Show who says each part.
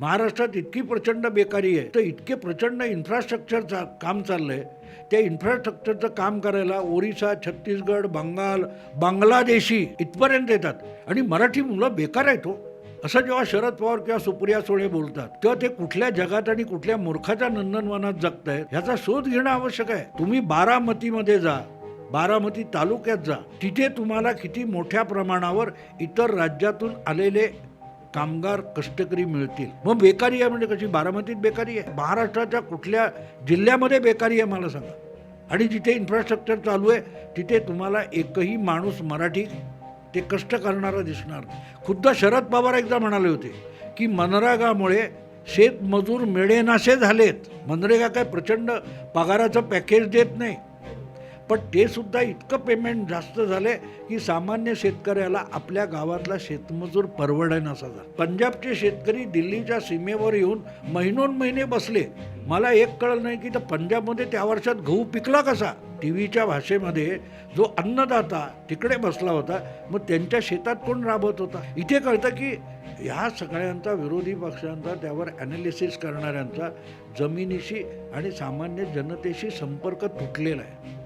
Speaker 1: महाराष्ट्रात इतकी प्रचंड बेकारी आहे. तर इतके प्रचंड इन्फ्रास्ट्रक्चरचं काम चाललंय. त्या इन्फ्रास्ट्रक्चरचं काम करायला ओरिसा छत्तीसगड बंगाल बांगलादेशी इथपर्यंत येतात. आणि मराठी मुलं बेकार आहेत हो. असं जेव्हा शरद पवार किंवा सुप्रिया सुळे बोलतात तेव्हा ते कुठल्या जगात आणि कुठल्या मूर्खाच्या नंदनवनात जगतायत ह्याचा शोध घेणं आवश्यक आहे. तुम्ही बारामतीमध्ये जा बारामती तालुक्यात जा. तिथे तुम्हाला किती मोठ्या प्रमाणावर इतर राज्यातून आलेले कामगार कष्टकरी मिळतील. मग बेकारी आहे म्हणजे कशी? बारामतीत बेकारी आहे. महाराष्ट्राच्या कुठल्या जिल्ह्यामध्ये बेकारी आहे मला सांगा. आणि जिथे इन्फ्रास्ट्रक्चर चालू आहे तिथे तुम्हाला एकही माणूस मराठी ते कष्ट करणारा दिसणार खुद्द शरद पवार एकदा म्हणाले होते की मनरेगामुळे शेतमजूर मेडेनासे झालेत. मनरेगा काय प्रचंड पगाराचं पॅकेज देत नाही. पण ते सुद्धा इतकं पेमेंट जास्त झाले की सामान्य शेतकऱ्याला आपल्या गावातला शेतमजूर परवडेनासा झाला. पंजाबचे शेतकरी दिल्लीच्या सीमेवर येऊन महिनोन महिने बसले. मला एक कळलं नाही की तर पंजाबमध्ये त्या वर्षात गहू पिकला कसा? टी व्हीच्या भाषेमध्ये जो अन्नदाता तिकडे बसला होता मग त्यांच्या शेतात कोण राबत होता? इथे कळतं की ह्या सगळ्यांचा विरोधी पक्षांचा त्यावर ॲनालिसिस करणाऱ्यांचा जमिनीशी आणि सामान्य जनतेशी संपर्क तुटलेला आहे.